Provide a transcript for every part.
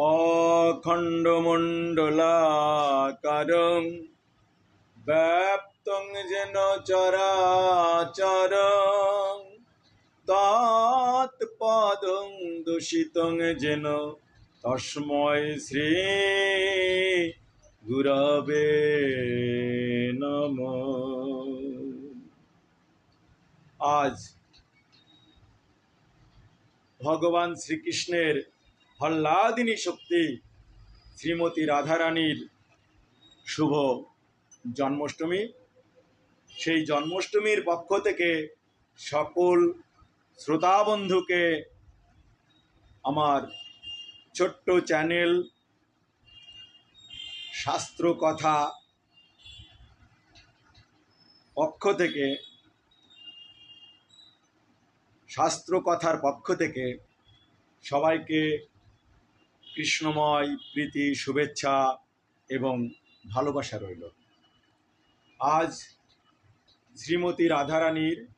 অখণ্ডমণ্ডলাকারং ব্যাপ্তং যেন চরাচরং তৎপদং দূষিতং যেন তস্ময় শ্রী গুরবে নম। আজ ভগবান শ্রীকৃষ্ণের হল্লাদিনী শক্তি, শ্রীমতী রাধারানীর শুভ জন্মাষ্টমী। সেই জন্মাষ্টমীর পক্ষ থেকে সকল শ্রোতাবন্ধুকে আমার ছোট্ট চ্যানেল শাস্ত্র কথা পক্ষ থেকে শাস্ত্র কথার পক্ষ থেকে সবাইকে কৃষ্ণময়, প্রীতি, শুভেচ্ছা এবং ভালোবাসা রইল। আজ শ্রীমতী রাধারানীর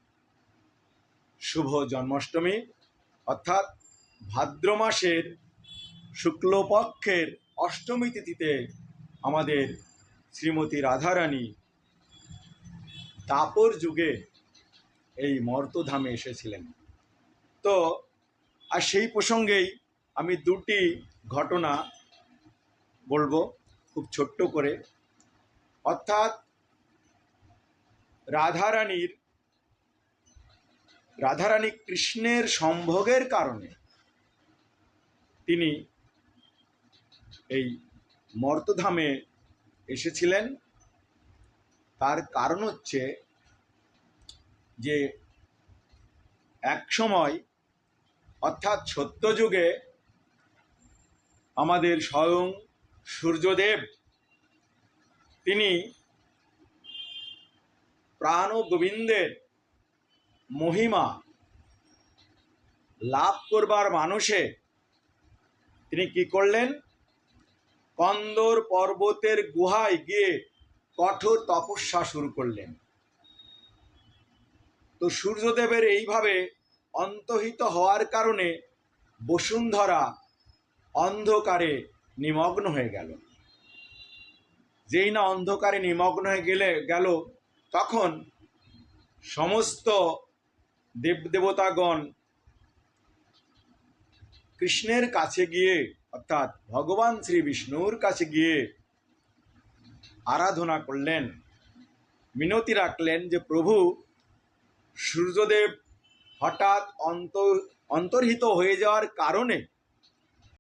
শুভ জন্মাষ্টমী, অর্থাৎ ভাদ্র মাসের শুক্লপক্ষের অষ্টমী তিথিতে আমাদের শ্রীমতী রাধারানী দাপর যুগে এই মর্তধামে এসেছিলেন। তো, আর সেই প্রসঙ্গেই আমি দুটি ঘটনা বলব, খুব ছোট্ট করে। অর্থাৎ রাধারানীর, রাধারানী কৃষ্ণের সম্ভোগের কারণে তিনি এই মর্তধামে এসেছিলেন। তার কারণ হচ্ছে যে এক সময় অর্থাৎ সত্যযুগে আমাদের স্বয়ং সূর্যদেব। তিনি প্রাণ গোবিন্দের মহিমা লাভ করবার মানুষে তিনি কি করলেন? কন্দর পর্বতের গুহায় গিয়ে কঠোর তপস্যা শুরু করলেন। তো সূর্যদেবের এইভাবে অন্তহিত হওয়ার কারণে বসুন্ধরা অন্ধকারে নিমগ্ন হয়ে গেল। যেই না অন্ধকারে নিমগ্ন হয়ে গেলে গেল, তখন সমস্ত দেবদেবতাগণ কৃষ্ণের কাছে গিয়ে, অর্থাৎ ভগবান শ্রী বিষ্ণুর কাছে গিয়ে আরাধনা করলেন। মিনতি রাখলেন যে, প্রভু, সূর্যদেব হঠাৎ অন্তর, অন্তর্হিত হয়ে যাওয়ার কারণে